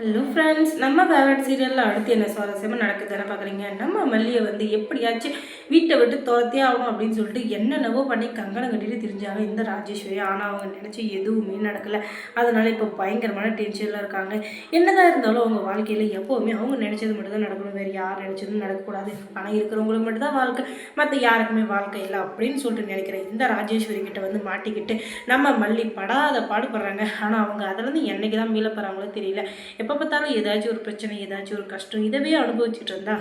Hello friends நம்ம favourite சீரியலில் அடுத்து என்ன சுவாரஸ்யமாக நடக்குதுன்னு பார்க்குறீங்க? நம்ம மல்லியை வந்து எப்படியாச்சும் வீட்டை விட்டு துரத்தே ஆகணும் அப்படின்னு சொல்லிட்டு என்னென்னவோ பண்ணி கங்கணம் கட்டிட்டு திரிஞ்சாங்க இந்த ராஜேஸ்வரி. ஆனால் அவங்க நினச்சி எதுவுமே நடக்கலை. அதனால் இப்போ பயங்கரமான டென்ஷனில் இருக்காங்க. என்னதான் இருந்தாலும் அவங்க வாழ்க்கையில் எப்போவுமே அவங்க நினச்சது மட்டும்தான் நடக்கணும். வேறு யார் நினச்சதும் நடக்கக்கூடாது. பணம் இருக்கிறவங்களுக்கு மட்டும்தான் வாழ்க்கை. மற்ற யாருக்குமே வாழ்க்கை இல்லை அப்படின்னு சொல்லிட்டு நினைக்கிறேன் இந்த ராஜேஸ்வரி கிட்ட வந்து மாட்டிக்கிட்டு நம்ம மல்லி படாத பாடுபடுறாங்க. ஆனால் அவங்க அதிலேருந்து என்னைக்கு தான் மீள போகிறாங்களோ தெரியல. எப்போ பார்த்தாலும் ஏதாச்சும் ஒரு பிரச்சனை ஏதாச்சும் ஒரு கஷ்டம் இதவே அனுபவிச்சுட்டு இருந்தா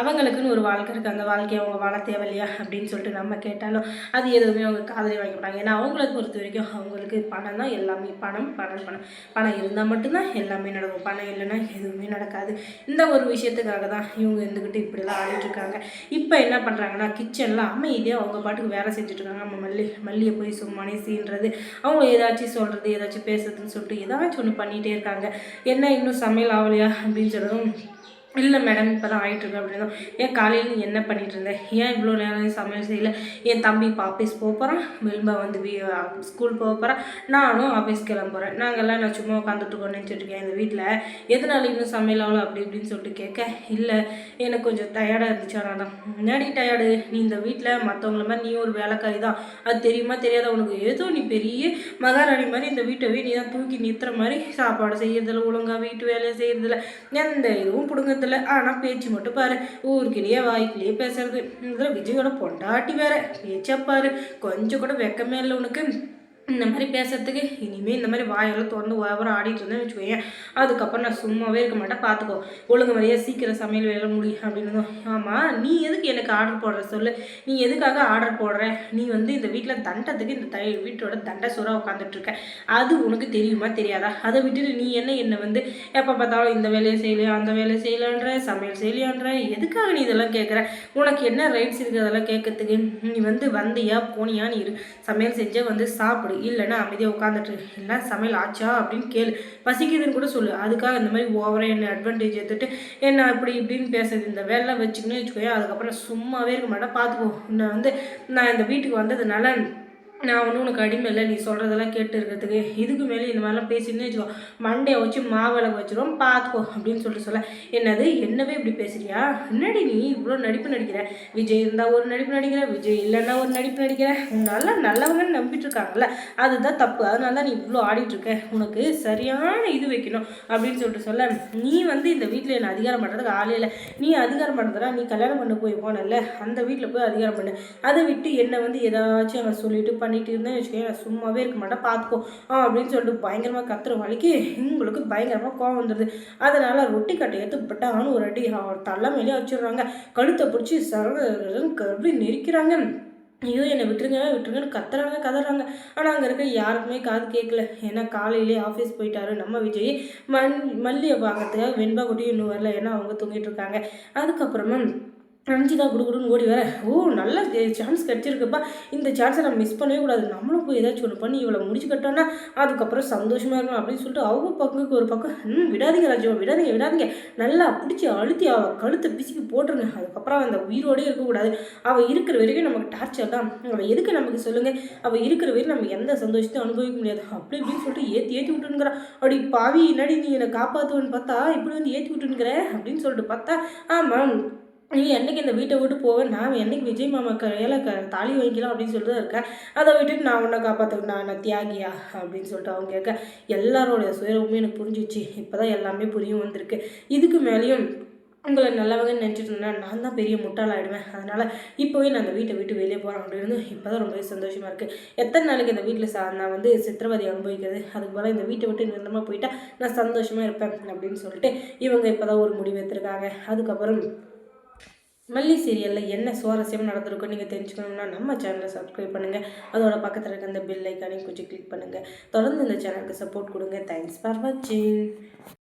அவங்களுக்குன்னு ஒரு வாழ்க்கை இருக்குது அந்த வாழ்க்கையை அவங்க வாழ தேவையில்லையா அப்படின்னு சொல்லிட்டு நம்ம கேட்டாலும் அது எதுவுமே அவங்க காதலி வாங்கி மாட்டாங்க. ஏன்னா அவங்கள பொறுத்த வரைக்கும் அவங்களுக்கு பணம் தான் எல்லாமே. பணம் பணம் பணம். பணம் இருந்தால் மட்டும்தான் எல்லாமே நடக்கும். பணம் இல்லைன்னா எதுவுமே நடக்காது. இந்த ஒரு விஷயத்துக்காக தான் இவங்க இருந்துக்கிட்டு இப்படிலாம் ஆடிட்டுருக்காங்க இப்போ என்ன பண்ணுறாங்கன்னா கிச்சனில் அமைதியாக அவங்க பாட்டுக்கு வேலை செஞ்சுட்ருக்காங்க நம்ம மல்லி மல்லியை போய் சும்மானே சீன்றது அவங்க ஏதாச்சும் சொல்கிறது ஏதாச்சும் பேசுறதுன்னு சொல்லிட்டு ஏதாச்சும் ஒன்று பண்ணிகிட்டே இருக்காங்க. என்ன இன்னும் சமையல் ஆகலையா அப்படின்னு சொல்லவும் இல்லை மேடம் இப்போ தான் ஆகிட்டுருக்கு அப்படின்னா ஏன் காலையில் நீ என்ன பண்ணிட்டு இருந்தேன் ஏன் இவ்வளோ நேரம் சமையல் செய்யல? என் தம்பி இப்போ ஆஃபீஸ் போக போகிறான் விரும்ப வந்து வீ ஸ்கூல் போக போகிறான் நானும் ஆஃபீஸ் கிளம்ப போகிறேன் நாங்கள்லாம் நான் சும்மா உட்காந்துட்டு நினச்சிட்ருக்கேன் இந்த வீட்டில் எதனால இன்னும் சமையல் ஆகல அப்படி இப்படின்னு சொல்லிட்டு கேட்க இல்லை எனக்கு கொஞ்சம் டயர்டாக இருந்துச்சு ஆனால் தான். முன்னாடி டயர்டு நீ இந்த வீட்டில் மற்றவங்கள மாதிரி நீ ஒரு வேலைக்காரி தான். அது தெரியுமா தெரியாத? உனக்கு ஏதோ நீ பெரிய மகாராணி மாதிரி இந்த வீட்டை நீ தான் தூக்கி நிறுத்துற மாதிரி சாப்பாடு செய்யறதில்ல ஒழுங்காக வீட்டு வேலையை செய்கிறதில்ல எந்த இதுவும் பிடுங்க பக்கத்தில் ஆனால் பேச்சு மட்டும் பாரு. ஊருக்கிலேயே வாய்க்கிலேயே பேசுறது. இதில் விஜயோட பொண்டாட்டி வேற. பேச்சா பாரு. கொஞ்சம் கூட வெக்கமே இல்லை உனக்கு. இந்த மாதிரி பேசுறதுக்கு இனிமேல் இந்த மாதிரி வாயெல்லாம் திறந்து ஓவராக ஆடிட்டு இருந்தேன் வச்சுக்கோங்க அதுக்கப்புறம் நான் சும்மாவே இருக்க மாட்டேன். பார்த்துக்கோ ஒழுங்கு மாதிரியே சீக்கிரம் சமையல் வேலை முடியும் அப்படின்னு ஆமாம் நீ எதுக்கு எனக்கு ஆர்டர் போடுற சொல்லு. நீ எதுக்காக ஆர்டர் போடுற? நீ வந்து இந்த வீட்டில் தண்டத்துக்கு இந்த தை வீட்டோட தண்டை சுறாக உட்காந்துட்ருக்க அது உனக்கு தெரியுமா தெரியாதா? அதை விட்டுட்டு நீ என்ன என்னை வந்து எப்போ பார்த்தாலும் இந்த வேலையை செய்யலையா அந்த வேலையை செய்யலான்ற சமையல் செய்யலையான்ற எதுக்காக நீ இதெல்லாம் கேட்குற உனக்கு என்ன ரைட்ஸ் இருக்குது அதெல்லாம் கேட்கறதுக்கு நீ வந்து வந்தியா போனியா நீ இரு. சமையல் செஞ்சால் வந்து சாப்பிடு. இல்லைன்னா அமைதியாக உட்காந்துட்டு இல்லை சமையல் ஆச்சா அப்படின்னு கேளு. பசிக்குதுன்னு கூட சொல்லு. அதுக்காக இந்த மாதிரி ஓவராக என்ன அட்வான்டேஜ் எடுத்துட்டு என்ன அப்படி இப்படின்னு பேசுறது. இந்த வேலை வச்சுக்கணும்னு வச்சுக்கோயே அதுக்கப்புறம் சும்மாவே இருக்க மாட்டேன். பார்த்துக்கோ. நான் வந்து நான் இந்த வீட்டுக்கு வந்ததுனால நான் ஒன்றும் உனக்கு அடிமை இல்லை நீ சொல்கிறதெல்லாம் கேட்டு இருக்கிறதுக்கு இதுக்கு மேலே இந்த மாதிரிலாம் பேசினே வச்சுக்கோ. மண்டையை வச்சு மாவிளக்கு வச்சிரும் பார்த்துக்கோ அப்படின்னு சொல்லிட்டு சொல்ல. என்னது என்னவே இப்படி பேசுறியா? என்னடி நீ இவ்வளோ நடிப்பு நடிக்கிற? விஜய் இருந்தால் ஒரு நடிப்பு நடிக்கிற விஜய் இல்லைன்னா ஒரு நடிப்பு நடிக்கிற. நல்லா நல்லவங்கன்னு நம்பிட்டு இருக்காங்கல்ல. அதுதான் தப்பு. அதனால தான் நீ இவ்வளோ ஆடிட்டுருக்க உனக்கு சரியான இது வைக்கணும் அப்படின்னு சொல்லிட்டு சொல்ல. நீ வந்து இந்த வீட்டில் என்னை அதிகாரம் பண்ணுறதுக்கு ஆளே இல்லை. நீ அதிகாரம் பண்ணுறதுனா நீ கல்யாணம் பண்ண போய் போனல அந்த வீட்டில் போய் அதிகாரம் பண்ண. அதை விட்டு என்னை வந்து ஏதாச்சும் அவன் சொல்லிட்டு பண்ணிட்டு இருந்தேன் வச்சுக்கோங்க சும்மாவே இருக்க மாட்டேன். பார்த்துக்கோ. ஆ அப்படின்னு சொல்லிட்டு பயங்கரமாக கத்துற வழிக்கு உங்களுக்கு பயங்கரமாக கோவம் வந்துடுது அதனால் ரொட்டி கட்டை ஏற்றுப்பட்டாங்கன்னு ஒரு அடி அவர் தலை மேலே வச்சிடுறாங்க. கழுத்தை பிடிச்சி சரடு கருவி நெரிக்கிறாங்க. ஐயோ என்னை விட்டுருங்க விட்டுருங்கன்னு கத்துறாங்க கதறாங்க. ஆனால் அங்கே இருக்க யாருக்குமே காது கேட்கல. ஏன்னா காலையிலே ஆஃபீஸ் போயிட்டாரு நம்ம விஜய். மண் மல்லியை பார்க்கறதுக்காக வெண்பா குட்டியும் இன்னும் வரல. ஏன்னா அவங்க தூங்கிட்டு இருக்காங்க. அதுக்கப்புறமா ரஞ்சிதா குடுகுடுன்னு ஓடி வர. ஓ நல்ல சான்ஸ் கிடச்சிருக்குப்பா. இந்த சான்ஸை நம்ம மிஸ் பண்ணவே கூடாது. நம்மளும் போய் ஏதாச்சும் ஒன்று பண்ணி இவ்வளோ முடிச்சு கட்டோன்னா அதுக்கப்புறம் சந்தோஷமாக இருக்கணும் அப்படின்னு சொல்லிட்டு அவங்க பக்கத்துக்கு ஒரு பக்கம் ம் விடாதீங்க ராஜோ விடாதீங்க விடாதீங்க. நல்லா பிடிச்சி அழுத்தி அவள் கழுத்தை பிசுக்கி போட்டுருங்க. அதுக்கப்புறம் அந்த உயிரோடே இருக்கக்கூடாது அவள் இருக்கிற வரைக்கும் நமக்கு டார்ச்சர் தான். அவள் எதுக்கு நமக்கு சொல்லுங்கள் அவள் இருக்கிற வரைக்கும் நம்ம எந்த சந்தோஷத்தையும் அனுபவிக்க முடியாது. அப்படி இப்படின்னு சொல்லிட்டு ஏற்றி ஏற்றி விட்டுனுங்கிறா அப்படி பாவி என்னடி நீ என்னை காப்பாற்றுவேன்னு பார்த்தா இப்படி வந்து ஏற்றி விட்டுனுங்கிற அப்படின்னு சொல்லிட்டு பார்த்தா ஆமாம் நீ என்னைக்கு இந்த வீட்டை விட்டு போவேன் நான் என்னைக்கு விஜய் மாமா கையில் க தாலி வாங்கிக்கலாம் அப்படின்னு சொல்லிட்டு தான் இருக்கேன். அதை விட்டுட்டு நான் உன்னை காப்பாற்ற நான் தியாகியா? அப்படின்னு சொல்லிட்டு அவங்க கேட்க எல்லாரோடைய சுயரூபமே எனக்கு புரிஞ்சிச்சு. இப்போ தான் எல்லாமே புரியும் வந்திருக்கு. இதுக்கு மேலேயும் உங்களை நல்லவங்கன்னு நினச்சிட்டு இருந்தேன் நான் தான் பெரிய முட்டாளாயிடுவேன். அதனால் இப்போவே நான் அந்த வீட்டை விட்டு வெளியே போகிறேன் அப்படின்னு இப்போ தான் ரொம்பவே சந்தோஷமாக இருக்குது எத்தனை நாளைக்கு இந்த வீட்டில் சா நான் வந்து சித்திரவதை அனுபவிக்கிறது? அதுக்கு பதிலாக இந்த வீட்டை விட்டு நிரந்தரமாக போயிட்டால் நான் சந்தோஷமாக இருப்பேன் அப்படின்னு சொல்லிட்டு இவங்க இப்போ தான் ஒரு முடிவு எடுத்திருக்காங்க. அதுக்கப்புறம் மல்லி சீரியலில் என்ன சுவாரஸ்யம் நடந்திருக்கோ நீங்கள் தெரிஞ்சுக்கணும்னா நம்ம சேனலை சப்ஸ்கிரைப் பண்ணுங்கள் அதோட பக்கத்தில் இருக்க அந்த பெல் ஐக்கானையும் கொஞ்சம் கிளிக் பண்ணுங்கள் தொடர்ந்து இந்த சேனலுக்கு சப்போர்ட் கொடுங்க. தேங்க்ஸ் ஃபார் வாட்சிங்